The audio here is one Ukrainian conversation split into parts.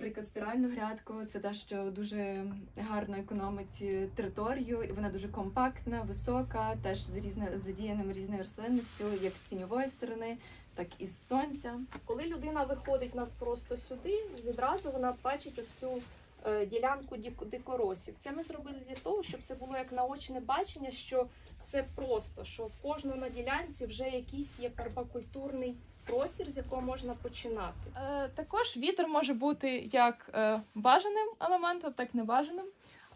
наприклад, спіральну грядку. Це те, що дуже гарно економить е, територію, і вона дуже компактна, висока, теж з різно задіяним різною рослинністю, як з тіньової сторони, так і з сонця. Коли людина виходить нас просто сюди, відразу вона бачить оцю ділянку дік- дикоросів. Це ми зробили для того, щоб це було як наочне бачення, що це просто, що в кожному на ділянці вже якийсь є пермакультурний простір, з якого можна починати. Е, також вітер може бути як е, бажаним елементом, так і небажаним.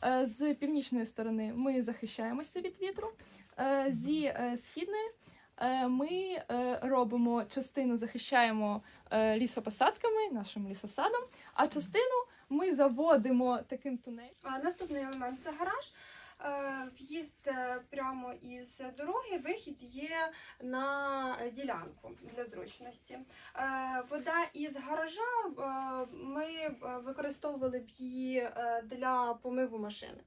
Е, з північної сторони ми захищаємося від вітру. Е, зі е, східної е, ми е, робимо частину, захищаємо е, лісопосадками, нашим лісосадом, а частину ми заводимо таким тунелем. А Наступний елемент це гараж. Е, В'їзд е, прямо із дороги, вихід є на ділянку для зручності. Е, Вода із гаража ми використовували б її для помиву машини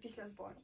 після збору.